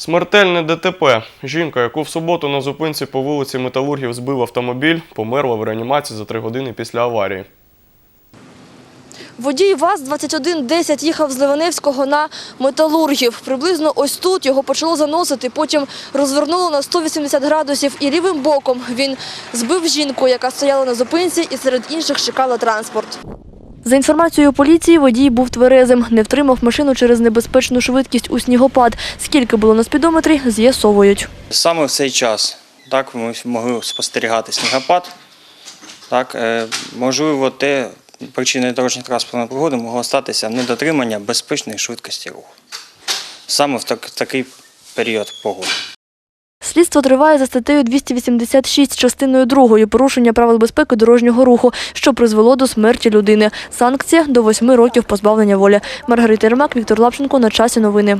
Смертельне ДТП. Жінка, яку в суботу на зупинці по вулиці Металургів збив автомобіль, померла в реанімації за три години після аварії. Водій ВАЗ-2110 їхав з Ливаневського на Металургів. Приблизно ось тут його почало заносити, потім розвернуло на 180 градусів і лівим боком він збив жінку, яка стояла на зупинці і серед інших чекала транспорт. За інформацією поліції, водій був тверезим, не втримав машину через небезпечну швидкість у снігопад. Скільки було на спідометрі, з'ясовують. Саме в цей час так, ми могли спостерігати снігопад. Так, е, можливо, те причиною дорожньої транспортної пригоди могло статися недотримання безпечної швидкості руху. Саме в так, такий період погоди. Слідство триває за статтею 286 частиною 2 порушення правил безпеки дорожнього руху, що призвело до смерті людини. Санкція – до восьми років позбавлення волі. Маргарита Ермак, Віктор Лапченко. На часі новини.